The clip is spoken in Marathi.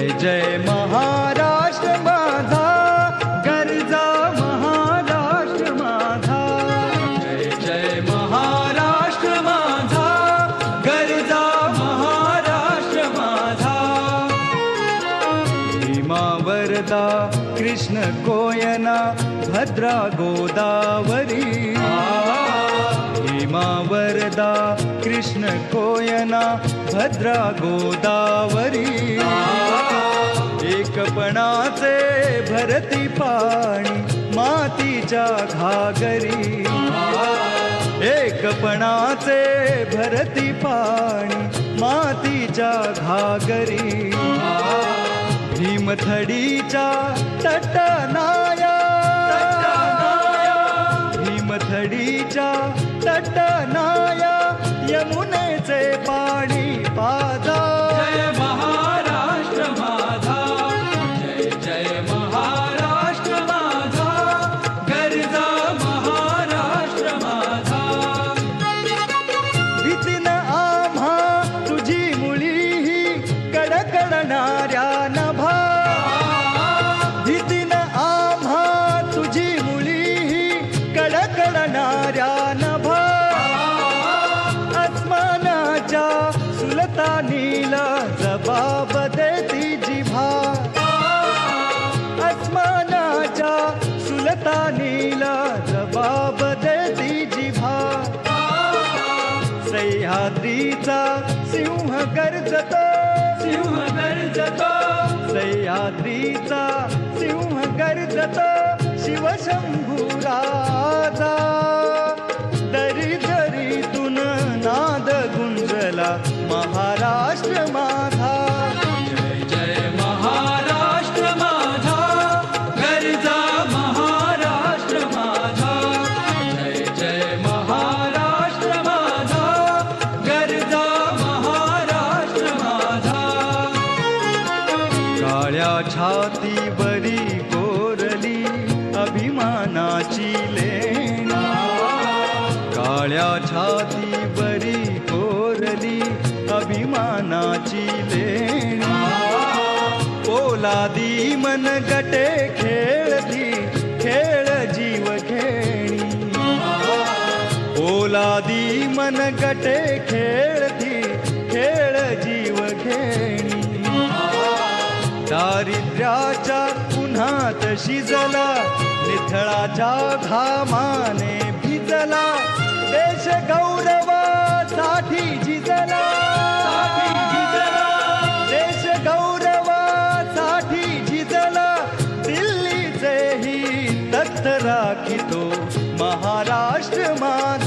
जय महाराष्ट्र माझा गरजा महाराष्ट्र माझा जय जय महाराष्ट्र माझा गरजा महाराष्ट्र माझा भीमा वरदा कृष्ण कोयना भद्रा गोदावरी। भीमा वरदा कृष्ण कोयना भद्रा गोदावरी ती पाणी मातीच्या घागरी. एकपणाचे भरती पाणी मातीच्या घागरी. भीमथडीच्या तटनाया. भीमथडीच्या तटनाया यमुनेचे पाणी पादा. सह्याद्रीचा सिंह गर्जतो. सिंह गर्जतो. सह्याद्रीचा सिंह गर्जतो. शिवशंभू राजा. दरी दरीतून नाद गुंजला. महाराष्ट्र माझा छातीवरी कोरली अभिमानाची लेणी. काळ्या छातीवरी कोरली अभिमानाची लेणी. पोलादी मन गटे खेळली खेळ जीव खेळणी ओलादी मन गटे खेळती खेळ जीव खेळणी दारिद्र्याच्या उन्हात शिजला निथळाच्या घामाने भिजला देश गौरवासाठी झिजला देश गौरवासाठी झिजला दिल्लीचेही तख्त राखितो महाराष्ट्र माझा